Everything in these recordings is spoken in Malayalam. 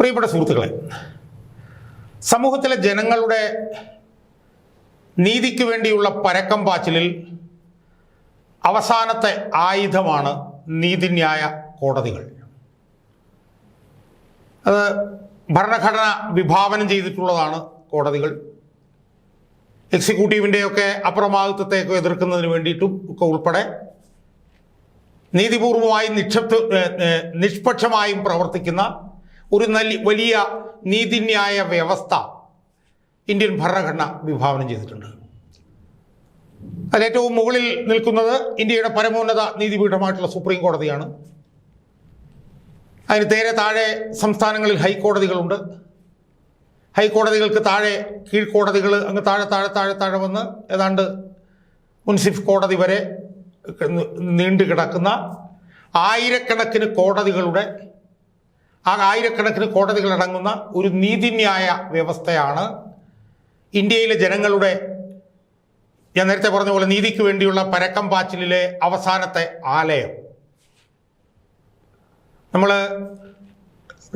പ്രിയപ്പെട്ട സുഹൃത്തുക്കളെ സമൂഹത്തിലെ ജനങ്ങളുടെ നീതിക്ക് വേണ്ടിയുള്ള പരക്കം പാച്ചിലിൽ അവസാനത്തെ ആയുധമാണ് നീതിന്യായ കോടതികൾ. അത് ഭരണഘടന വിഭാവനം ചെയ്തിട്ടുള്ളതാണ് കോടതികൾ. എക്സിക്യൂട്ടീവിന്റെയൊക്കെ അപ്രമാദിത്വത്തെയൊക്കെ എതിർക്കുന്നതിന് വേണ്ടിയിട്ടും ഒക്കെ ഉൾപ്പെടെ നീതിപൂർവമായും നിക്ഷപ്ത നിഷ്പക്ഷമായും പ്രവർത്തിക്കുന്ന ഒരു വലിയ നീതിന്യായ വ്യവസ്ഥ ഇന്ത്യൻ ഭരണഘടന വിഭാവനം ചെയ്തിട്ടുണ്ട്. അതിലേറ്റവും മുകളിൽ നിൽക്കുന്നത് ഇന്ത്യയുടെ പരമോന്നത നീതിപീഠമായിട്ടുള്ള സുപ്രീം കോടതിയാണ്. അതിന് നേരെ താഴെ സംസ്ഥാനങ്ങളിൽ ഹൈക്കോടതികളുണ്ട്. ഹൈക്കോടതികൾക്ക് താഴെ കീഴ്ക്കോടതികൾ അങ്ങ് താഴെ താഴെ താഴെ താഴെ വന്ന് ഏതാണ്ട് മുൻസിഫ് കോടതി വരെ നീണ്ടു കിടക്കുന്ന ആയിരക്കണക്കിന് കോടതികളുടെ ആ ആയിരക്കണക്കിന് കോടതികൾ അടങ്ങുന്ന ഒരു നീതിന്യായ വ്യവസ്ഥയാണ് ഇന്ത്യയിലെ ജനങ്ങളുടെ ഞാൻ നേരത്തെ പറഞ്ഞ പോലെ നീതിക്ക് വേണ്ടിയുള്ള പരക്കം പാച്ചിലിലെ അവസാനത്തെ ആലയം. നമ്മൾ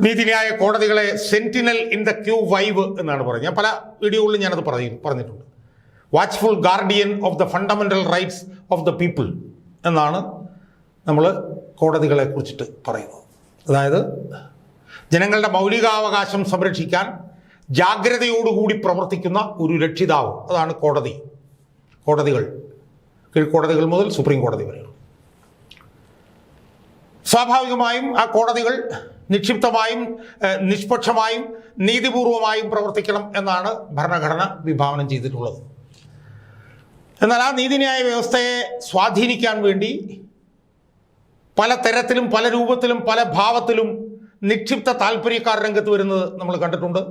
നീതിന്യായ കോടതികളെ sentinel in the qui vive പറയുന്നത്. ഞാൻ പല വീഡിയോകളിലും ഞാനത് പറയും പറഞ്ഞിട്ടുണ്ട്. Watchful guardian of the fundamental rights of the people എന്നാണ് നമ്മൾ കോടതികളെ കുറിച്ചിട്ട് പറയുന്നത്. അതായത് ജനങ്ങളുടെ മൗലികാവകാശം സംരക്ഷിക്കാൻ ജാഗ്രതയോടുകൂടി പ്രവർത്തിക്കുന്ന ഒരു രക്ഷിതാവ്. അതാണ് കോടതി. കോടതികൾ. കീഴ്ക്കോടതികൾ മുതൽ സുപ്രീം കോടതി വരെ. സ്വാഭാവികമായും ആ കോടതികൾ നിക്ഷിപ്തമായും നിഷ്പക്ഷമായും നീതിപൂർവമായും പ്രവർത്തിക്കണം എന്നാണ് ഭരണഘടന വിഭാവനം ചെയ്തിട്ടുള്ളത്. എന്നാൽ ആ നീതിന്യായ വ്യവസ്ഥയെ സ്വാധീനിക്കാൻ വേണ്ടി പല തരത്തിലും പല രൂപത്തിലും പല ഭാവത്തിലും നിക്ഷിപ്ത താല്പര്യക്കാർ രംഗത്ത് വരുന്നത് നമ്മൾ കണ്ടിട്ടുണ്ട്.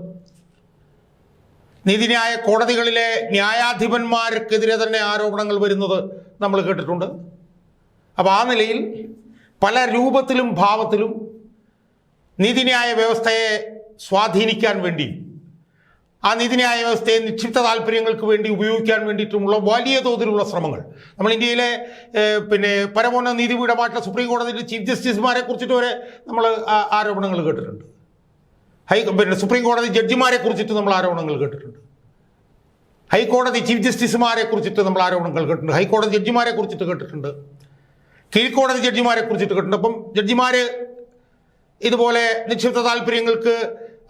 നീതിന്യായ കോടതികളിലെ ന്യായാധിപന്മാർക്കെതിരെ തന്നെ ആരോപണങ്ങൾ വരുന്നത് നമ്മൾ കേട്ടിട്ടുണ്ട്. അപ്പോൾ ആ നിലയിൽ പല രൂപത്തിലും ഭാവത്തിലും നീതിന്യായ വ്യവസ്ഥയെ സ്വാധീനിക്കാൻ വേണ്ടി ആ നീതിന്യായ വ്യവസ്ഥയെ നിക്ഷിപ്ത താല്പര്യങ്ങൾക്ക് വേണ്ടി ഉപയോഗിക്കാൻ വേണ്ടിയിട്ടുമുള്ള വലിയ തോതിലുള്ള ശ്രമങ്ങൾ. നമ്മൾ ഇന്ത്യയിലെ പിന്നെ പരമോന്നത നീതിപീഠമായിട്ടുള്ള സുപ്രീം കോടതിയിലെ ചീഫ് ജസ്റ്റിസുമാരെ കുറിച്ചിട്ട് വരെ നമ്മൾ ആരോപണങ്ങൾ കേട്ടിട്ടുണ്ട്. ഹൈ പിന്നെ സുപ്രീം കോടതി ജഡ്ജിമാരെ കുറിച്ചിട്ട് നമ്മൾ ആരോപണങ്ങൾ കേട്ടിട്ടുണ്ട്. ഹൈക്കോടതി ചീഫ് ജസ്റ്റിസുമാരെ കുറിച്ചിട്ട് നമ്മൾ ആരോപണങ്ങൾ കേട്ടിട്ടുണ്ട്. ഹൈക്കോടതി ജഡ്ജിമാരെ കുറിച്ചിട്ട് കേട്ടിട്ടുണ്ട്. കീഴ്ക്കോടതി ജഡ്ജിമാരെ കുറിച്ചിട്ട് കേട്ടിട്ടുണ്ട്. അപ്പം ജഡ്ജിമാർ ഇതുപോലെ നിക്ഷിപ്ത താല്പര്യങ്ങൾക്ക്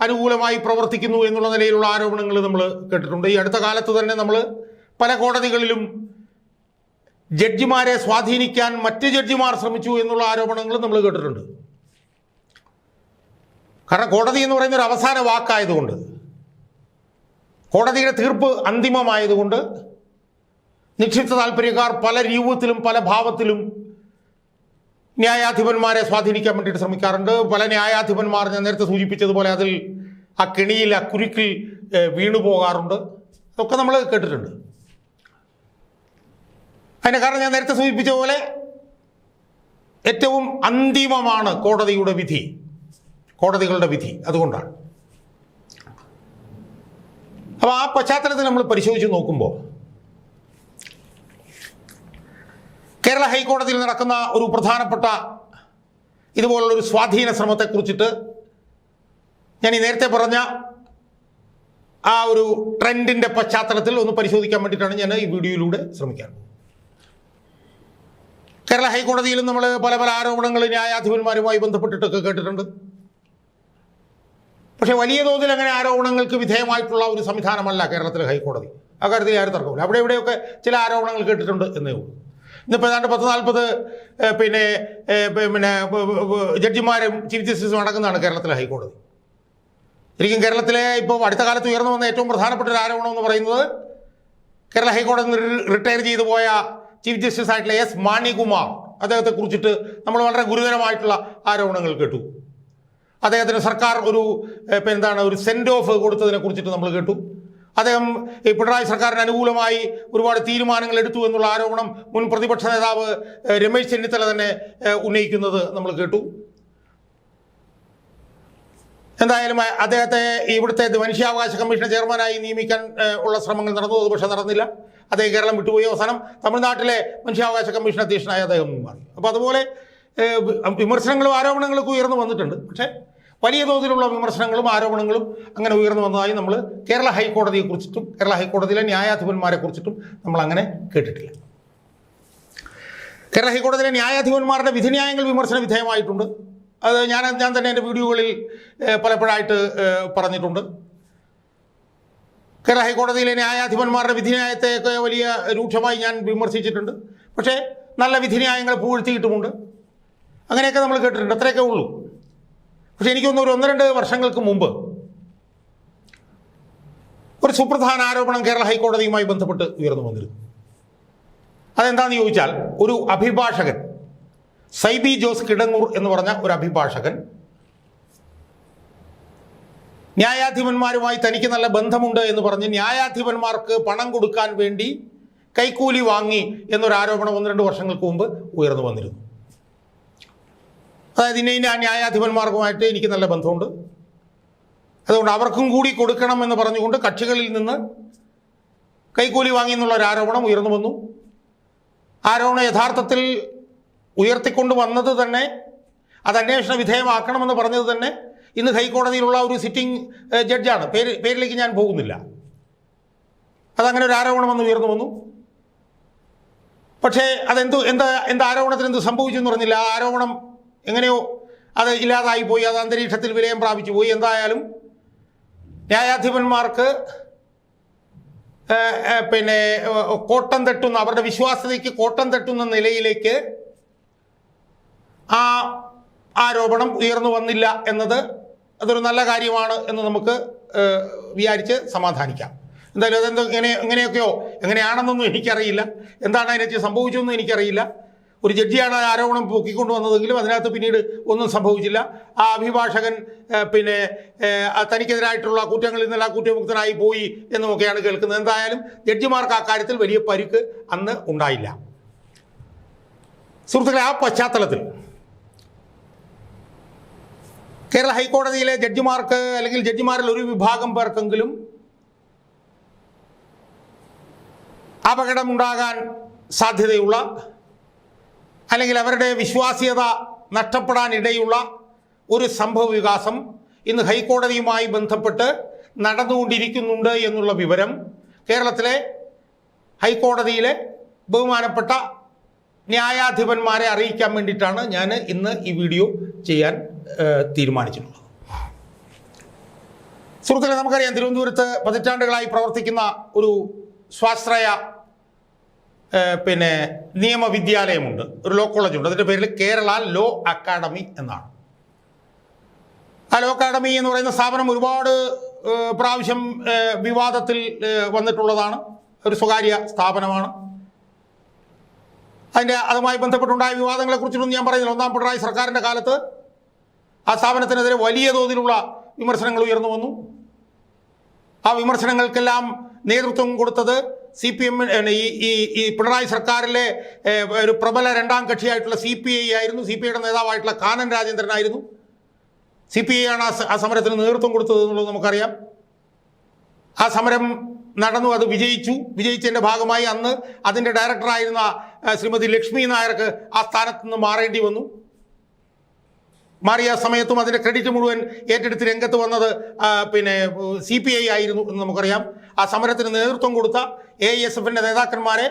അനുകൂലമായി പ്രവർത്തിക്കുന്നു എന്നുള്ള നിലയിലുള്ള ആരോപണങ്ങൾ നമ്മൾ കേട്ടിട്ടുണ്ട്. ഈ അടുത്ത കാലത്ത് തന്നെ നമ്മൾ പല കോടതികളിലും ജഡ്ജിമാരെ സ്വാധീനിക്കാൻ മറ്റ് ജഡ്ജിമാർ ശ്രമിച്ചു എന്നുള്ള ആരോപണങ്ങൾ നമ്മൾ കേട്ടിട്ടുണ്ട്. കാരണം കോടതി എന്ന് പറയുന്ന ഒരു അവസാന വാക്കായതുകൊണ്ട് കോടതിയുടെ തീർപ്പ് അന്തിമമായതുകൊണ്ട് നിക്ഷിപ്ത താല്പര്യക്കാർ പല രൂപത്തിലും പല ഭാവത്തിലും ന്യായാധിപന്മാരെ സ്വാധീനിക്കാൻ വേണ്ടിയിട്ട് ശ്രമിക്കാറുണ്ട്. പല ന്യായാധിപന്മാർ ഞാൻ നേരത്തെ സൂചിപ്പിച്ചതുപോലെ അതിൽ ആ കെണിയിൽ ആ കുരുക്കിൽ വീണു പോകാറുണ്ട്. അതൊക്കെ നമ്മൾ കേട്ടിട്ടുണ്ട്. അതിന് കാരണം ഞാൻ നേരത്തെ സൂചിപ്പിച്ച പോലെ ഏറ്റവും അന്തിമമാണ് കോടതിയുടെ വിധി. കോടതികളുടെ വിധി അതുകൊണ്ടാണ്. അപ്പോൾ ആ പശ്ചാത്തലത്തിൽ നമ്മൾ പരിശോധിച്ച് നോക്കുമ്പോൾ കേരള ഹൈക്കോടതിയിൽ നടക്കുന്ന ഒരു പ്രധാനപ്പെട്ട ഇതുപോലുള്ള ഒരു സ്വാധീന ശ്രമത്തെക്കുറിച്ചിട്ട് ഞാൻ ഈ നേരത്തെ പറഞ്ഞ ആ ഒരു ട്രെൻഡിന്റെ പശ്ചാത്തലത്തിൽ ഒന്ന് പരിശോധിക്കാൻ വേണ്ടിയിട്ടാണ് ഞാൻ ഈ വീഡിയോയിലൂടെ ശ്രമിക്കാൻ കേരള ഹൈക്കോടതിയിലും നമ്മൾ പല പല ആരോപണങ്ങൾ ന്യായാധിപന്മാരുമായി ബന്ധപ്പെട്ടിട്ടൊക്കെ കേട്ടിട്ടുണ്ട്. പക്ഷേ വലിയ തോതിൽ അങ്ങനെ ആരോപണങ്ങൾക്ക് വിധേയമായിട്ടുള്ള ഒരു സംവിധാനമല്ല കേരളത്തിലെ ഹൈക്കോടതി. ആ കാര്യത്തിൽ ആരും തർക്കമില്ല അവിടെ ഇവിടെയൊക്കെ ചില ആരോപണങ്ങൾ കേട്ടിട്ടുണ്ട് എന്നേ ഉള്ളൂ. ഇന്നിപ്പോൾ ഏതാണ്ട് പത്ത് നാൽപ്പത് പിന്നെ പിന്നെ ജഡ്ജിമാരും ചീഫ് ജസ്റ്റിസും അടങ്ങുന്നതാണ് കേരളത്തിലെ ഹൈക്കോടതി. ശരിക്കും കേരളത്തിലെ ഇപ്പോൾ അടുത്ത കാലത്ത് ഉയർന്നു വന്ന ഏറ്റവും പ്രധാനപ്പെട്ട ഒരു ആരോപണം എന്ന് പറയുന്നത് കേരള ഹൈക്കോടതി റിട്ടയർ ചെയ്തു പോയ ചീഫ് ജസ്റ്റിസ് ആയിട്ടുള്ള എസ് മാണികുമാർ അദ്ദേഹത്തെ കുറിച്ചിട്ട് നമ്മൾ വളരെ ഗുരുതരമായിട്ടുള്ള ആരോപണങ്ങൾ കേട്ടു. അദ്ദേഹത്തിന് സർക്കാർ ഒരു എന്താണ് ഒരു സെൻഡ് ഓഫ് കൊടുത്തതിനെ കുറിച്ചിട്ട് നമ്മൾ കേട്ടു. അദ്ദേഹം ഈ പിണറായി സർക്കാരിന് അനുകൂലമായി ഒരുപാട് തീരുമാനങ്ങൾ എടുത്തു എന്നുള്ള ആരോപണം മുൻ പ്രതിപക്ഷ നേതാവ് രമേശ് ചെന്നിത്തല തന്നെ ഉന്നയിക്കുന്നത് നമ്മൾ കേട്ടു. എന്തായാലും അദ്ദേഹത്തെ ഇവിടുത്തെ മനുഷ്യാവകാശ കമ്മീഷൻ ചെയർമാനായി നിയമിക്കാൻ ഉള്ള ശ്രമങ്ങൾ നടന്നു. അത് പക്ഷേ നടന്നില്ല. അദ്ദേഹം കേരളം വിട്ടുപോയി അവസാനം. തമിഴ്നാട്ടിലെ മനുഷ്യാവകാശ കമ്മീഷൻ അധ്യക്ഷനായ അദ്ദേഹം മാറി. അപ്പോൾ അതുപോലെ വിമർശനങ്ങളും ആരോപണങ്ങളൊക്കെ ഉയർന്നു വന്നിട്ടുണ്ട്. പക്ഷേ വലിയ തോതിലുള്ള വിമർശനങ്ങളും ആരോപണങ്ങളും അങ്ങനെ ഉയർന്നു വന്നതായി നമ്മൾ കേരള ഹൈക്കോടതിയെ കുറിച്ചിട്ടും കേരള ഹൈക്കോടതിയിലെ ന്യായാധിപന്മാരെ കുറിച്ചിട്ടും നമ്മൾ അങ്ങനെ കേട്ടിട്ടില്ല. കേരള ഹൈക്കോടതിയിലെ ന്യായാധിപന്മാരുടെ വിധിന്യായങ്ങൾ വിമർശന വിധേയമായിട്ടുണ്ട്. അത് ഞാൻ ഞാൻ തന്നെ എന്റെ വീഡിയോകളിൽ പലപ്പോഴായിട്ട് പറഞ്ഞിട്ടുണ്ട്. കേരള ഹൈക്കോടതിയിലെ ന്യായാധിപന്മാരുടെ വിധിന്യായത്തെയൊക്കെ വലിയ രൂക്ഷമായി ഞാൻ വിമർശിച്ചിട്ടുണ്ട്. പക്ഷേ നല്ല വിധിന്യായങ്ങൾ പുകഴ്ത്തിയിട്ടുമുണ്ട്. അങ്ങനെയൊക്കെ നമ്മൾ കേട്ടിട്ടുണ്ട്. അത്രയൊക്കെ ഉള്ളൂ. പക്ഷേ എനിക്കൊന്ന് ഒരു ഒന്ന് രണ്ട് വർഷങ്ങൾക്ക് മുമ്പ് ഒരു സുപ്രധാന ആരോപണം കേരള ഹൈക്കോടതിയുമായി ബന്ധപ്പെട്ട് ഉയർന്നു വന്നിരുന്നു. അതെന്താണെന്ന് ചോദിച്ചാൽ ഒരു അഭിഭാഷകൻ സൈബി ജോസ് കിടങ്ങൂർ എന്ന് പറഞ്ഞ ഒരു അഭിഭാഷകൻ ന്യായാധിപന്മാരുമായി തനിക്ക് നല്ല ബന്ധമുണ്ട് എന്ന് പറഞ്ഞ് ന്യായാധിപന്മാർക്ക് പണം കൊടുക്കാൻ വേണ്ടി കൈക്കൂലി വാങ്ങി എന്നൊരു ആരോപണം ഒന്ന് രണ്ട് വർഷങ്ങൾക്ക് മുമ്പ് ഉയർന്നു വന്നിരുന്നു. അതായത് ഇന്ന ഇന്ന ന്യായാധിപന്മാർക്കുമായിട്ട് എനിക്ക് നല്ല ബന്ധമുണ്ട്. അതുകൊണ്ട് അവർക്കും കൂടി കൊടുക്കണം എന്ന് പറഞ്ഞുകൊണ്ട് കക്ഷികളിൽ നിന്ന് കൈക്കൂലി വാങ്ങി എന്നുള്ള ഒരു ആരോപണം ഉയർന്നു വന്നു. ആരോപണം യഥാർത്ഥത്തിൽ ഉയർത്തിക്കൊണ്ട് വന്നത് തന്നെ അത് അന്വേഷണ വിധേയമാക്കണമെന്ന് പറഞ്ഞത് തന്നെ ഇന്ന് ഹൈക്കോടതിയിലുള്ള ഒരു സിറ്റിംഗ് ജഡ്ജാണ്. പേര് പേരിലേക്ക് ഞാൻ പോകുന്നില്ല. അതങ്ങനെ ഒരു ആരോപണം വന്ന് ഉയർന്നു വന്നു. പക്ഷേ അതെന്തു എന്താ എന്താ ആരോപണത്തിന് എന്ത് സംഭവിച്ചു എന്ന് പറഞ്ഞില്ല. ആ ആരോപണം എങ്ങനെയോ അത് ഇല്ലാതായി പോയി അത് അന്തരീക്ഷത്തിൽ വിലയം പ്രാപിച്ചു പോയി. എന്തായാലും ന്യായാധിപന്മാർക്ക് പിന്നെ കോട്ടം തട്ടുന്ന അവരുടെ വിശ്വാസ്യതയ്ക്ക് കോട്ടം തട്ടുന്ന നിലയിലേക്ക് ആ ആരോപണം ഉയർന്നു വന്നില്ല എന്നത് അതൊരു നല്ല കാര്യമാണ് എന്ന് നമുക്ക് വിചാരിച്ച് സമാധാനിക്കാം. എന്തായാലും അതെന്തോ ഇങ്ങനെ എങ്ങനെയൊക്കെയോ എങ്ങനെയാണെന്നൊന്നും എനിക്കറിയില്ല. എന്താണ് അതിനെ സംഭവിച്ചതെന്നും എനിക്കറിയില്ല. ഒരു ജഡ്ജിയാണ് ആരോപണം പൊക്കിക്കൊണ്ടു വന്നതെങ്കിലും അതിനകത്ത് പിന്നീട് ഒന്നും സംഭവിച്ചില്ല. ആ അഭിഭാഷകൻ പിന്നെ തനിക്കെതിരായിട്ടുള്ള കുറ്റങ്ങളിൽ നിന്നല്ല കുറ്റമുക്തനായി പോയി എന്നുമൊക്കെയാണ് കേൾക്കുന്നത്. എന്തായാലും ജഡ്ജിമാർക്ക് ആ കാര്യത്തിൽ വലിയ പരിക്ക് അന്ന് ഉണ്ടായില്ല. സുഹൃത്തുക്കളെ ആ പശ്ചാത്തലത്തിൽ കേരള ഹൈക്കോടതിയിലെ ജഡ്ജിമാർക്ക് അല്ലെങ്കിൽ ജഡ്ജിമാരിൽ ഒരു വിഭാഗം പേർക്കെങ്കിലും അപകടമുണ്ടാകാൻ സാധ്യതയുള്ള അല്ലെങ്കിൽ അവരുടെ വിശ്വാസ്യത നഷ്ടപ്പെടാനിടയുള്ള ഒരു സംഭവ വികാസം ഇന്ന് ഹൈക്കോടതിയുമായി ബന്ധപ്പെട്ട് നടന്നുകൊണ്ടിരിക്കുന്നുണ്ട് എന്നുള്ള വിവരം കേരളത്തിലെ ഹൈക്കോടതിയിലെ ബഹുമാനപ്പെട്ട ന്യായാധിപന്മാരെ അറിയിക്കാൻ വേണ്ടിയിട്ടാണ് ഞാൻ ഇന്ന് ഈ വീഡിയോ ചെയ്യാൻ തീരുമാനിച്ചിട്ടുള്ളത്. സുഹൃത്തുക്കളെ നമുക്കറിയാം തിരുവനന്തപുരത്ത് പതിറ്റാണ്ടുകളായി പ്രവർത്തിക്കുന്ന ഒരു സ്വാശ്രയ പിന്നെ നിയമവിദ്യാലയമുണ്ട്. ഒരു ലോ കോളേജ് ഉണ്ട്. അതിന്റെ പേരിൽ കേരള ലോ അക്കാഡമി എന്നാണ്. ആ ലോ അക്കാഡമി എന്ന് പറയുന്ന സ്ഥാപനം ഒരുപാട് പ്രാവശ്യം വിവാദത്തിൽ വന്നിട്ടുള്ളതാണ്. ഒരു സ്വകാര്യ സ്ഥാപനമാണ്. അതിന്റെ അതുമായി ബന്ധപ്പെട്ടുണ്ടായ വിവാദങ്ങളെ കുറിച്ചിട്ടൊന്നും ഞാൻ പറയുന്നില്ല. ഒന്നാം പിണറായി സർക്കാരിന്റെ കാലത്ത് ആ സ്ഥാപനത്തിനെതിരെ വലിയ തോതിലുള്ള വിമർശനങ്ങൾ ഉയർന്നു വന്നു. ആ വിമർശനങ്ങൾക്കെല്ലാം നേതൃത്വം കൊടുത്തത് സി പി എം ഈ ഈ ഈ പിണറായി സർക്കാരിലെ ഒരു പ്രബല രണ്ടാം കക്ഷിയായിട്ടുള്ള സി പി ഐ ആയിരുന്നു. സി പി ഐയുടെ നേതാവായിട്ടുള്ള കാനൻ രാജേന്ദ്രനായിരുന്നു. സി പി ഐ ആണ് ആ സമരത്തിന് നേതൃത്വം കൊടുത്തത് എന്നുള്ളത് നമുക്കറിയാം. ആ സമരം നടന്നു അത് വിജയിച്ചു. വിജയിച്ചതിന്റെ ഭാഗമായി അന്ന് അതിന്റെ ഡയറക്ടറായിരുന്ന ശ്രീമതി ലക്ഷ്മി നായർക്ക് ആ സ്ഥാനത്ത് നിന്ന് മാറേണ്ടി വന്നു. മാറിയ സമയത്തും അതിന്റെ ക്രെഡിറ്റ് മുഴുവൻ ഏറ്റെടുത്ത് രംഗത്ത് വന്നത് പിന്നെ സി ആയിരുന്നു എന്ന് നമുക്കറിയാം. ആ സമരത്തിന് നേതൃത്വം കൊടുത്ത എ എസ് എഫിന്റെ നേതാക്കന്മാരെ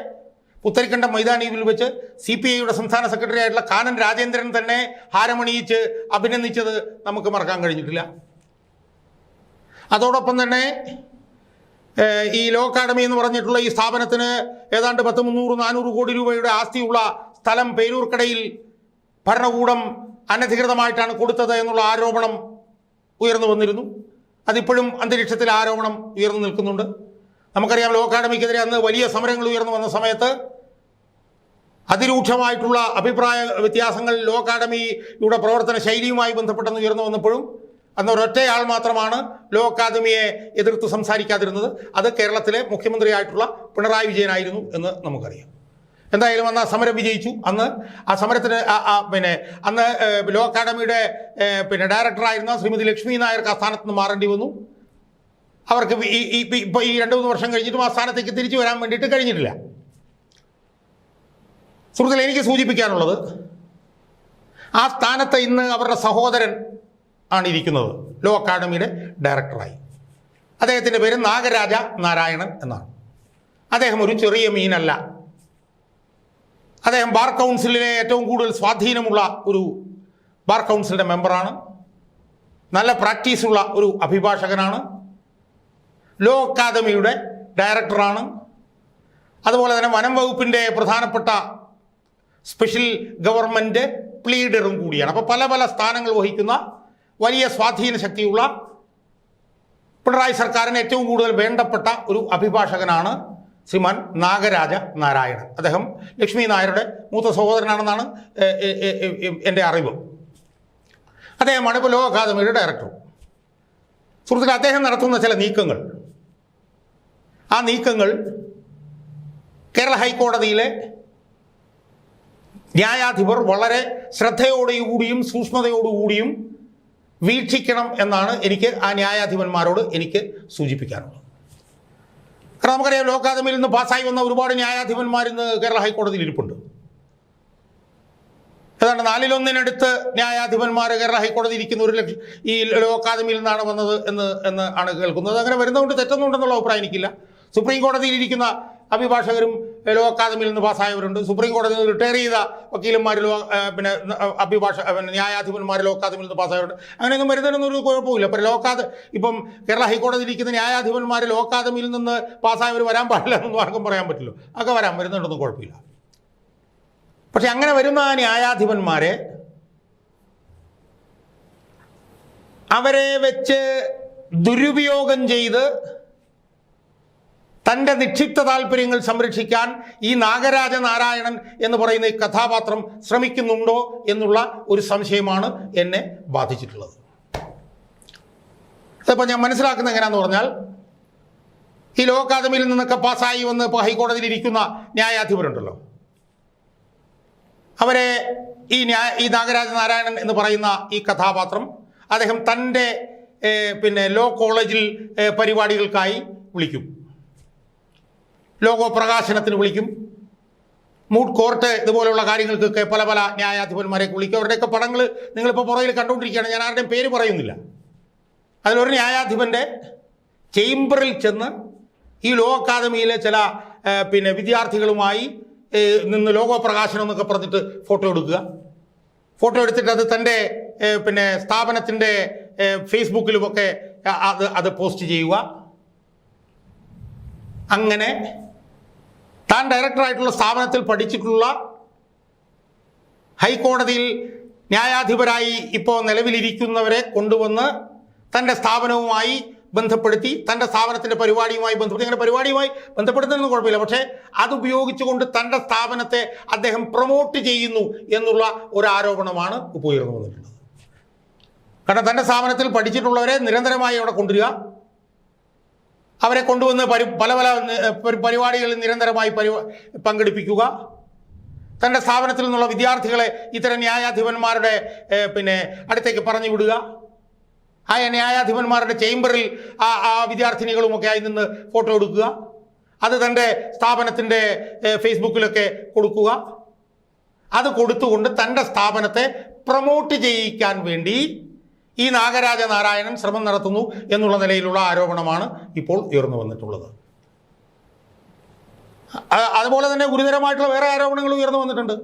പുത്തരിക്കണ്ട മൈതാനിയിൽ വെച്ച് സി പി ഐയുടെ സംസ്ഥാന സെക്രട്ടറി ആയിട്ടുള്ള കാനൻ രാജേന്ദ്രൻ തന്നെ ഹാരമണിയിച്ച് അഭിനന്ദിച്ചത് നമുക്ക് മറക്കാൻ കഴിഞ്ഞിട്ടില്ല. അതോടൊപ്പം തന്നെ ഈ ലോ അക്കാഡമി എന്ന് പറഞ്ഞിട്ടുള്ള ഈ സ്ഥാപനത്തിന് ഏതാണ്ട് പത്ത് മുന്നൂറ് നാനൂറ് കോടി രൂപയുടെ ആസ്തിയുള്ള സ്ഥലം പേരൂർക്കടയിൽ ഭരണകൂടം അനധികൃതമായിട്ടാണ് കൊടുത്തത് എന്നുള്ള ആരോപണം ഉയർന്നു വന്നിരുന്നു. അതിപ്പോഴും അന്തരീക്ഷത്തിൽ ആരോപണം ഉയർന്നു നിൽക്കുന്നുണ്ട്. നമുക്കറിയാം ലോ അക്കാഡമിക്കെതിരെ അന്ന് വലിയ സമരങ്ങൾ ഉയർന്നു വന്ന സമയത്ത് അതിരൂക്ഷമായിട്ടുള്ള അഭിപ്രായ വ്യത്യാസങ്ങൾ ലോ അക്കാഡമിയുടെ പ്രവർത്തന ശൈലിയുമായി ബന്ധപ്പെട്ടെന്ന് ഉയർന്നു വന്നപ്പോഴും അന്ന് ഒരൊറ്റയാൾ മാത്രമാണ് ലോ അക്കാദമിയെ എതിർത്ത് സംസാരിക്കാതിരുന്നത്. അത് കേരളത്തിലെ മുഖ്യമന്ത്രിയായിട്ടുള്ള പിണറായി വിജയനായിരുന്നു എന്ന് നമുക്കറിയാം. എന്തായാലും അന്ന് ആ സമരം വിജയിച്ചു. അന്ന് ആ സമരത്തിന് പിന്നെ അന്ന് ലോ അക്കാഡമിയുടെ പിന്നെ ഡയറക്ടറായിരുന്ന ശ്രീമതി ലക്ഷ്മി നായർക്ക് ആ സ്ഥാനത്ത് നിന്ന് മാറേണ്ടി വന്നു. അവർക്ക് ഈ ഇപ്പോൾ ഈ രണ്ട് മൂന്ന് വർഷം കഴിഞ്ഞിട്ടും ആ സ്ഥാനത്തേക്ക് തിരിച്ചു വരാൻ വേണ്ടിയിട്ട് കഴിഞ്ഞിട്ടില്ല. സുഹൃത്തുക്കളെ എനിക്ക് സൂചിപ്പിക്കാനുള്ളത് ആ സ്ഥാനത്ത് ഇന്ന് അവരുടെ സഹോദരൻ ആണ് ഇരിക്കുന്നത്. ലോ അക്കാഡമിയുടെ ഡയറക്ടറായി അദ്ദേഹത്തിന്റെ പേര് നാഗരാജ നാരായണൻ എന്നാണ്. അദ്ദേഹം ഒരു ചെറിയ മീനല്ല. അദ്ദേഹം ബാർ കൗൺസിലിലെ ഏറ്റവും കൂടുതൽ സ്വാധീനമുള്ള ഒരു ബാർ കൗൺസിലിന്റെ മെമ്പറാണ്. നല്ല പ്രാക്ടീസുള്ള ഒരു അഭിഭാഷകനാണ്. ലോ അക്കാദമിയുടെ ഡയറക്ടറാണ്. അതുപോലെ തന്നെ വനം വകുപ്പിന്റെ പ്രധാനപ്പെട്ട സ്പെഷ്യൽ ഗവൺമെന്റ് പ്ലീഡറും കൂടിയാണ്. അപ്പോൾ പല പല സ്ഥാനങ്ങൾ വഹിക്കുന്ന വലിയ സ്വാധീന ശക്തിയുള്ള പിണറായി സർക്കാരിന് ഏറ്റവും കൂടുതൽ വേണ്ടപ്പെട്ട ഒരു അഭിഭാഷകനാണ് ശ്രീമാൻ നാഗരാജ നാരായണൻ. അദ്ദേഹം ലക്ഷ്മി നായരുടെ മൂത്ത സഹോദരനാണെന്നാണ് എന്റെ അറിവ്. അദ്ദേഹമാണ് ഇപ്പോൾ ലോ അക്കാദമിയുടെ ഡയറക്ടർ സുഹൃത്തുക്കളെ അദ്ദേഹം നടത്തുന്ന ചില നീക്കങ്ങൾ. ആ നീക്കങ്ങൾ കേരള ഹൈക്കോടതിയിലെ ന്യായാധിപർ വളരെ ശ്രദ്ധയോടുകൂടിയും സൂക്ഷ്മതയോടുകൂടിയും വീക്ഷിക്കണം എന്നാണ് എനിക്ക് ആ ന്യായാധിപന്മാരോട് എനിക്ക് സൂചിപ്പിക്കാനുള്ളത്. കാരണം നമുക്കറിയാം ലോ അക്കാദമിയിൽ നിന്ന് പാസ്സായി വന്ന ഒരുപാട് ന്യായാധിപന്മാർ ഇന്ന് കേരള ഹൈക്കോടതിയിൽ ഇരിപ്പുണ്ട്. ഏതാണ്ട് നാലിലൊന്നിനടുത്ത് ന്യായാധിപന്മാർ കേരള ഹൈക്കോടതി ഇരിക്കുന്ന ഒരു ലക്ഷം ഈ ലോ അക്കാദമിയിൽ നിന്നാണ് വന്നത് എന്ന് എന്ന് ആണ് കേൾക്കുന്നത്. അങ്ങനെ വരുന്നതുകൊണ്ട് തെറ്റൊന്നുണ്ടെന്നുള്ള അഭിപ്രായം എനിക്കില്ല. സുപ്രീം കോടതിയിൽ ഇരിക്കുന്ന അഭിഭാഷകരും ലോ അക്കാദമിയിൽ നിന്ന് പാസ്സായവരുണ്ട്. സുപ്രീം കോടതിയിൽ നിന്ന് റിട്ടയർ ചെയ്ത വക്കീലന്മാർ ലോ പിന്നെ അഭിഭാഷ പിന്നെ ന്യായാധിപന്മാർ ലോ അക്കാദമിയിൽ നിന്ന് പാസ്സായവരുണ്ട്. അങ്ങനെയൊന്നും വരുന്നതിനൊന്നും ഒരു കുഴപ്പമില്ല. ഇപ്പം ലോ അക്കാദ ഇപ്പം കേരള ഹൈക്കോടതിയിൽ ഇരിക്കുന്ന ന്യായാധിപന്മാർ ലോ അക്കാദമിയിൽ നിന്ന് പാസ്സായവർ വരാൻ പാടില്ല എന്നൊന്നും ആർക്കും പറയാൻ പറ്റില്ല. ഒക്കെ വരാൻ വരുന്നുണ്ടൊന്നും കുഴപ്പമില്ല. പക്ഷെ അങ്ങനെ വരുന്ന ആ ന്യായാധിപന്മാരെ അവരെ വെച്ച് ദുരുപയോഗം ചെയ്ത് തന്റെ നിക്ഷിപ്ത താല്പര്യങ്ങൾ സംരക്ഷിക്കാൻ ഈ നാഗരാജ നാരായണൻ എന്ന് പറയുന്ന ഈ കഥാപാത്രം ശ്രമിക്കുന്നുണ്ടോ എന്നുള്ള ഒരു സംശയമാണ് എന്നെ ബാധിച്ചിട്ടുള്ളത്. അതിപ്പോൾ ഞാൻ മനസ്സിലാക്കുന്ന എങ്ങനെയാന്ന് പറഞ്ഞാൽ ഈ ലോ അക്കാദമിയിൽ നിന്നൊക്കെ പാസ്സായി വന്ന് ഇപ്പോൾ ഹൈക്കോടതിയിൽ ഇരിക്കുന്ന ന്യായാധിപരുണ്ടല്ലോ. അവരെ ഈ ന്യായ ഈ നാഗരാജ നാരായണൻ എന്ന് പറയുന്ന ഈ കഥാപാത്രം അദ്ദേഹം തന്റെ പിന്നെ ലോ കോളേജിൽ പരിപാടികൾക്കായി വിളിക്കും. ലോഗോ പ്രകാശനത്തിന് വിളിക്കും. മൂഡ് കോർട്ട് ഇതുപോലുള്ള കാര്യങ്ങൾക്കൊക്കെ പല പല ന്യായാധിപന്മാരെ വിളിക്കും. അവരുടെയൊക്കെ പടങ്ങൾ നിങ്ങളിപ്പോൾ പുറകിൽ കണ്ടുകൊണ്ടിരിക്കുകയാണ്. ഞാൻ ആരുടെയും പേര് പറയുന്നില്ല. അതിലൊരു ന്യായാധിപന്റെ ചേംബറിൽ ചെന്ന് ഈ ലോ അക്കാദമിയിലെ ചില പിന്നെ വിദ്യാർത്ഥികളുമായി നിന്ന് ലോഗോ പ്രകാശനം എന്നൊക്കെ പറഞ്ഞിട്ട് ഫോട്ടോ എടുക്കുക. ഫോട്ടോ എടുത്തിട്ട് അത് തന്റെ പിന്നെ സ്ഥാപനത്തിന്റെ ഫേസ്ബുക്കിലുമൊക്കെ അത് അത് പോസ്റ്റ് ചെയ്യുക. അങ്ങനെ താൻ ഡയറക്ടറായിട്ടുള്ള സ്ഥാപനത്തിൽ പഠിച്ചിട്ടുള്ള ഹൈക്കോടതിയിൽ ന്യായാധിപരായി ഇപ്പോൾ നിലവിലിരിക്കുന്നവരെ കൊണ്ടുവന്ന് തന്റെ സ്ഥാപനവുമായി ബന്ധപ്പെടുത്തി തന്റെ സ്ഥാപനത്തിന്റെ പരിപാടിയുമായി ബന്ധപ്പെടുത്തി. അങ്ങനെ പരിപാടിയുമായി ബന്ധപ്പെടുത്തുന്നതെന്ന് കുഴപ്പമില്ല. പക്ഷേ അതുപയോഗിച്ചുകൊണ്ട് തന്റെ സ്ഥാപനത്തെ അദ്ദേഹം പ്രൊമോട്ട് ചെയ്യുന്നു എന്നുള്ള ഒരു ആരോപണമാണ് ഇപ്പോൾ വന്നിട്ടുള്ളത്. കാരണം തന്റെ സ്ഥാപനത്തിൽ പഠിച്ചിട്ടുള്ളവരെ നിരന്തരമായി അവിടെ കൊണ്ടുവരിക അവരെ കൊണ്ടുവന്ന് പരി പല പല പരിപാടികളിൽ നിരന്തരമായി പരി പങ്കെടുപ്പിക്കുക. തന്റെ സ്ഥാപനത്തിൽ നിന്നുള്ള വിദ്യാർത്ഥികളെ ഇത്തരം ന്യായാധിപന്മാരുടെ പിന്നെ അടുത്തേക്ക് പറഞ്ഞു വിടുക. ആ ന്യായാധിപന്മാരുടെ ചേംബറിൽ ആ ആ വിദ്യാർത്ഥിനികളുമൊക്കെ ആയി നിന്ന് ഫോട്ടോ എടുക്കുക. അത് തന്റെ സ്ഥാപനത്തിന്റെ ഫേസ്ബുക്കിലൊക്കെ കൊടുക്കുക. അത് കൊടുത്തുകൊണ്ട് തന്റെ സ്ഥാപനത്തെ പ്രൊമോട്ട് ചെയ്യിക്കാൻ വേണ്ടി ഈ നാഗരാജ നാരായണൻ ശ്രമം നടത്തുന്നു എന്നുള്ള നിലയിലുള്ള ആരോപണമാണ് ഇപ്പോൾ ഉയർന്നു വന്നിട്ടുള്ളത്. അതുപോലെ തന്നെ ഗുരുതരമായിട്ടുള്ള വേറെ ആരോപണങ്ങൾ ഉയർന്നു വന്നിട്ടുണ്ട്.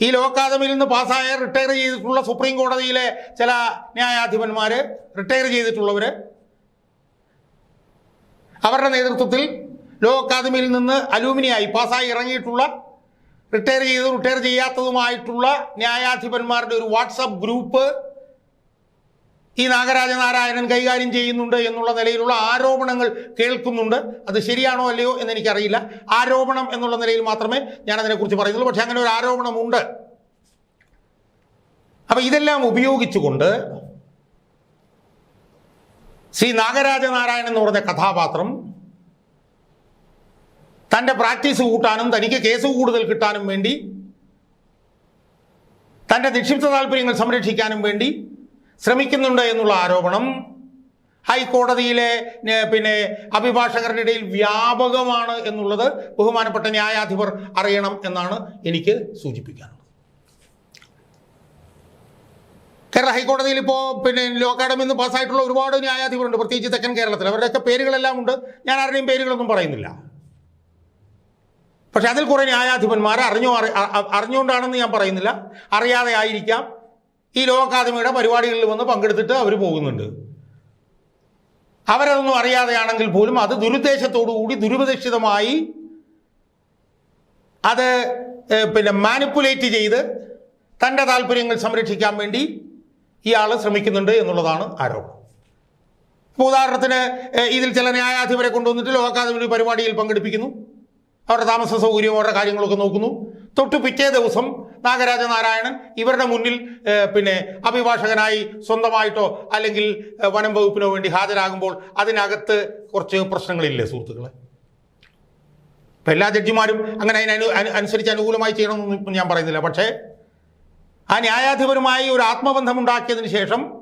ഈ ലോ അക്കാദമിയിൽ നിന്ന് പാസ്സായ റിട്ടയർ ചെയ്തിട്ടുള്ള സുപ്രീം കോടതിയിലെ ചില ന്യായാധിപന്മാർ റിട്ടയർ ചെയ്തിട്ടുള്ളവർ അവരുടെ നേതൃത്വത്തിൽ ലോ അക്കാദമിയിൽ നിന്ന് അലൂമിനിയായി പാസ്സായി ഇറങ്ങിയിട്ടുള്ള റിട്ടയർ ചെയ്ത് റിട്ടയർ ചെയ്യാത്തതുമായിട്ടുള്ള ന്യായാധിപന്മാരുടെ ഒരു വാട്സപ്പ് ഗ്രൂപ്പ് ഈ നാഗരാജ നാരായണൻ കൈകാര്യം ചെയ്യുന്നുണ്ട് എന്നുള്ള നിലയിലുള്ള ആരോപണങ്ങൾ കേൾക്കുന്നുണ്ട്. അത് ശരിയാണോ അല്ലയോ എന്ന് എനിക്കറിയില്ല. ആരോപണം എന്നുള്ള നിലയിൽ മാത്രമേ ഞാൻ അതിനെക്കുറിച്ച് പറയുന്നുള്ളൂ. പക്ഷേ അങ്ങനെ ഒരു ആരോപണമുണ്ട്. അപ്പം ഇതെല്ലാം ഉപയോഗിച്ചുകൊണ്ട് ശ്രീ നാഗരാജ നാരായണൻ എന്ന് പറഞ്ഞ കഥാപാത്രം തന്റെ പ്രാക്ടീസ് കൂട്ടാനും തനിക്ക് കേസ് കൂടുതൽ കിട്ടാനും വേണ്ടി തന്റെ നിക്ഷിപ്ത താല്പര്യങ്ങൾ സംരക്ഷിക്കാനും വേണ്ടി ശ്രമിക്കുന്നുണ്ട് എന്നുള്ള ആരോപണം ഹൈക്കോടതിയിലെ പിന്നെ അഭിഭാഷകരുടെ ഇടയിൽ വ്യാപകമാണ് എന്നുള്ളത് ബഹുമാനപ്പെട്ട ന്യായാധിപർ അറിയണം എന്നാണ് എനിക്ക് സൂചിപ്പിക്കാനുള്ളത്. കേരള ഹൈക്കോടതിയിൽ ഇപ്പോൾ പിന്നെ ലോ അക്കാഡമിയിൽ നിന്ന് പാസ്സായിട്ടുള്ള ഒരുപാട് ന്യായാധിപരുണ്ട്. പ്രത്യേകിച്ച് തെക്കൻ കേരളത്തിൽ. അവരുടെയൊക്കെ പേരുകളെല്ലാം ഉണ്ട്. ഞാൻ ആരുടെയും പേരുകളൊന്നും പറയുന്നില്ല. പക്ഷെ അതിൽ കുറേ ന്യായാധിപന്മാർ അറിഞ്ഞോ അറിഞ്ഞുകൊണ്ടാണെന്ന് ഞാൻ പറയുന്നില്ല. അറിയാതെ ആയിരിക്കാം. ഈ ലോ അക്കാദമിയുടെ പരിപാടികളിൽ വന്ന് പങ്കെടുത്തിട്ട് അവർ പോകുന്നുണ്ട്. അവരതൊന്നും അറിയാതെയാണെങ്കിൽ പോലും അത് ദുരുദ്ദേശത്തോടു കൂടി ദുരുപദേശിതമായി അത് പിന്നെ മാനിപ്പുലേറ്റ് ചെയ്ത് തന്റെ താല്പര്യങ്ങൾ സംരക്ഷിക്കാൻ വേണ്ടി ഇയാൾ ശ്രമിക്കുന്നുണ്ട് എന്നുള്ളതാണ് ആരോപണം. ഉദാഹരണത്തിന് ഇതിൽ ചില ന്യായാധിപരെ കൊണ്ടുവന്നിട്ട് ലോ അക്കാദമി ഒരു പരിപാടിയിൽ പങ്കെടുപ്പിക്കുന്നു. അവരുടെ താമസ സൗകര്യവും അവരുടെ കാര്യങ്ങളൊക്കെ നോക്കുന്നു. തൊട്ട് പിറ്റേ ദിവസം നാഗരാജ നാരായണൻ ഇവരുടെ മുന്നിൽ പിന്നെ അഭിഭാഷകനായി സ്വന്തമായിട്ടോ അല്ലെങ്കിൽ വനം വകുപ്പിനോ വേണ്ടി ഹാജരാകുമ്പോൾ അതിനകത്ത് കുറച്ച് പ്രശ്നങ്ങളില്ലേ സുഹൃത്തുക്കളെ? ഇപ്പം എല്ലാ ജഡ്ജിമാരും അങ്ങനെ അതിന് അനു- അനു- അനുസരിച്ച് അനുകൂലമായി ചെയ്യണമെന്നൊന്നും ഞാൻ പറയുന്നില്ല. പക്ഷേ ആ ന്യായാധിപരുമായി ഒരു ആത്മബന്ധം ഉണ്ടാക്കിയതിന് ശേഷം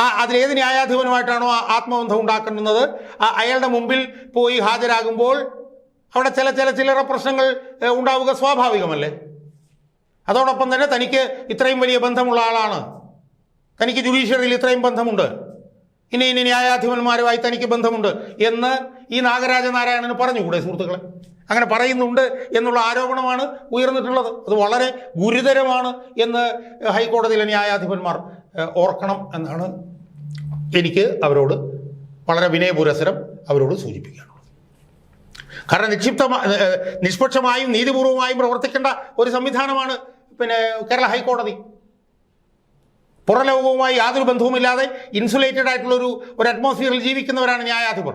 ആ അതിലേത് ന്യായാധിപനുമായിട്ടാണോ ആത്മബന്ധം ഉണ്ടാക്കുന്നത് ആ അയാളുടെ മുമ്പിൽ പോയി ഹാജരാകുമ്പോൾ അവിടെ ചില ചില ചില്ലറ പ്രശ്നങ്ങൾ ഉണ്ടാവുക സ്വാഭാവികമല്ലേ? അതോടൊപ്പം തന്നെ തനിക്ക് ഇത്രയും വലിയ ബന്ധമുള്ള ആളാണ്. തനിക്ക് ജുഡീഷ്യറിയിൽ ഇത്രയും ബന്ധമുണ്ട്. ഇനി ഇനി ന്യായാധിപന്മാരുമായി തനിക്ക് ബന്ധമുണ്ട് എന്ന് ഈ നാഗരാജ നാരായണന് പറഞ്ഞുകൂടെ സുഹൃത്തുക്കളെ? അങ്ങനെ പറയുന്നുണ്ട് എന്നുള്ള ആരോപണമാണ് ഉയർന്നിട്ടുള്ളത്. അത് വളരെ ഗുരുതരമാണ് എന്ന് ഹൈക്കോടതിയിലെ ന്യായാധിപന്മാർ ഓർക്കണം എന്നാണ് എനിക്ക് അവരോട് വളരെ വിനയപുരസരം അവരോട് സൂചിപ്പിക്കാനുള്ളത് കാരണം നിക്ഷിപ്ത നിഷ്പക്ഷമായും നീതിപൂർവമായും പ്രവർത്തിക്കേണ്ട ഒരു സംവിധാനമാണ് പിന്നെ കേരള ഹൈക്കോടതി. പുറലോകവുമായി യാതൊരു ബന്ധവുമില്ലാതെ ഇൻസുലേറ്റഡ് ആയിട്ടുള്ള ഒരു ഒരു അറ്റ്മോസ്ഫിയറിൽ ജീവിക്കുന്നവരാണ് ന്യായാധിപർ.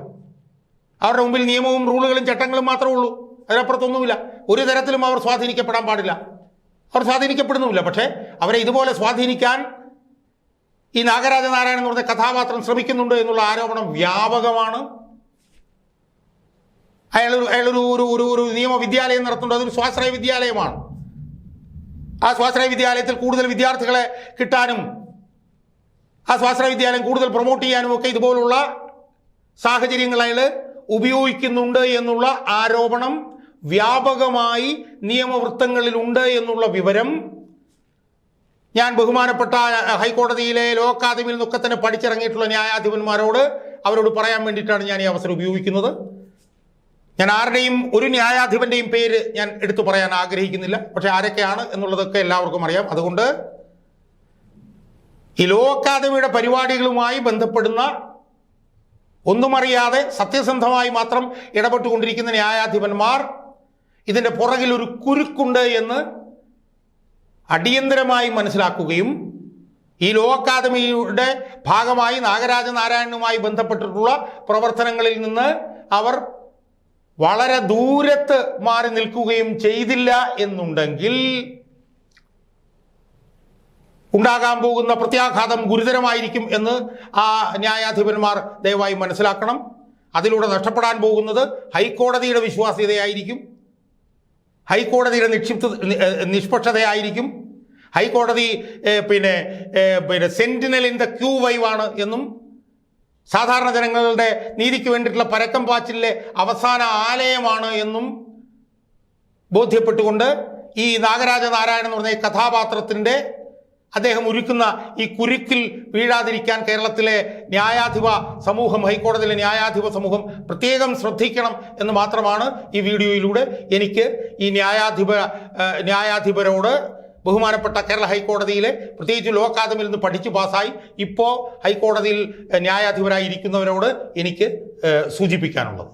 അവരുടെ മുമ്പിൽ നിയമവും റൂളുകളും ചട്ടങ്ങളും മാത്രമേ ഉള്ളൂ. അതിനപ്പുറത്തൊന്നുമില്ല. ഒരു തരത്തിലും അവർ സ്വാധീനിക്കപ്പെടാൻ പാടില്ല. അവർ സ്വാധീനിക്കപ്പെടുന്നുമില്ല. പക്ഷേ അവരെ ഇതുപോലെ സ്വാധീനിക്കാൻ ഈ നാഗരാജ നാരായണൻ എന്ന് പറഞ്ഞ കഥാപാത്രം ശ്രമിക്കുന്നുണ്ട് എന്നുള്ള ആരോപണം വ്യാപകമാണ്. അയാൾ അയാളൊരു ഒരു ഒരു ഒരു നിയമവിദ്യാലയം നടത്തുന്നുണ്ട്. അതൊരു സ്വാശ്രയ വിദ്യാലയമാണ്. ആ സ്വാശ്രയ വിദ്യാലയത്തിൽ കൂടുതൽ വിദ്യാർത്ഥികളെ കിട്ടാനും ആ സ്വാശ്രയ വിദ്യാലയം കൂടുതൽ പ്രൊമോട്ട് ചെയ്യാനും ഒക്കെ ഇതുപോലുള്ള സാഹചര്യങ്ങൾ അയാൾ ഉപയോഗിക്കുന്നുണ്ട് എന്നുള്ള ആരോപണം വ്യാപകമായി നിയമവൃത്തങ്ങളിലുണ്ട് എന്നുള്ള വിവരം ഞാൻ ബഹുമാനപ്പെട്ട ഹൈക്കോടതിയിലെ ലോ അക്കാദമിയിൽ നിന്നൊക്കെ തന്നെ പഠിച്ചിറങ്ങിയിട്ടുള്ള ന്യായാധിപന്മാരോട് അവരോട് പറയാൻ വേണ്ടിയിട്ടാണ് ഞാൻ ഈ അവസരം ഉപയോഗിക്കുന്നത്. ഞാൻ ആരുടെയും ഒരു ന്യായാധിപന്റെയും പേര് ഞാൻ എടുത്തു പറയാൻ ആഗ്രഹിക്കുന്നില്ല. പക്ഷെ ആരൊക്കെയാണ് എന്നുള്ളതൊക്കെ എല്ലാവർക്കും അറിയാം. അതുകൊണ്ട് ഈ ലോ അക്കാദമിയുടെ പരിപാടികളുമായി ബന്ധപ്പെടുന്ന ഒന്നും അറിയാതെ സത്യസന്ധമായി മാത്രം ഇടപെട്ടുകൊണ്ടിരിക്കുന്ന ന്യായാധിപന്മാർ ഇതിന്റെ പുറകിൽ ഒരു കുരുക്കുണ്ട് എന്ന് അടിയന്തരമായി മനസ്സിലാക്കുകയും ഈ ലോ അക്കാദമിയുടെ ഭാഗമായി നാഗരാജ നാരായണനുമായി ബന്ധപ്പെട്ടിട്ടുള്ള പ്രവർത്തനങ്ങളിൽ നിന്ന് അവർ വളരെ ദൂരത്ത് മാറി നിൽക്കുകയും ചെയ്തില്ല എന്നുണ്ടെങ്കിൽ ഉണ്ടാകാൻ പോകുന്ന പ്രത്യാഘാതം ഗുരുതരമായിരിക്കും എന്ന് ആ ന്യായാധിപന്മാർ ദയവായി മനസ്സിലാക്കണം. അതിലൂടെ നഷ്ടപ്പെടാൻ പോകുന്നത് ഹൈക്കോടതിയുടെ വിശ്വാസ്യതയായിരിക്കും. ഹൈക്കോടതിയുടെ നിക്ഷിപ്ത നിഷ്പക്ഷതയായിരിക്കും. ഹൈക്കോടതി പിന്നെ പിന്നെ സെന്റിനൽ ഇൻ ദ ക്യൂ വൈവാണ് എന്നും സാധാരണ ജനങ്ങളുടെ നീതിക്ക് വേണ്ടിയിട്ടുള്ള പരക്കം പാച്ചിലെ അവസാന ആലയമാണ് എന്നും ബോധ്യപ്പെട്ടുകൊണ്ട് ഈ നാഗരാജ നാരായണൻ എന്ന് പറഞ്ഞ ഈ കഥാപാത്രത്തിന്റെ അദ്ദേഹം ഒരുക്കുന്ന ഈ കുരുക്കിൽ വീഴാതിരിക്കാൻ കേരളത്തിലെ ന്യായാധിപ സമൂഹം ഹൈക്കോടതിയിലെ ന്യായാധിപ സമൂഹം പ്രത്യേകം ശ്രദ്ധിക്കണം എന്ന് മാത്രമാണ് ഈ വീഡിയോയിലൂടെ എനിക്ക് ഈ ന്യായാധിപ ന്യായാധിപരോട് ബഹുമാനപ്പെട്ട കേരള ഹൈക്കോടതിയിലെ പ്രത്യേകിച്ച് ലോ അക്കാദമിയിൽ നിന്ന് പഠിച്ചു പാസ്സായി ഇപ്പോൾ ഹൈക്കോടതിയിൽ ന്യായാധിപരായി ഇരിക്കുന്നവരോട് എനിക്ക് സൂചിപ്പിക്കാനുള്ളത്.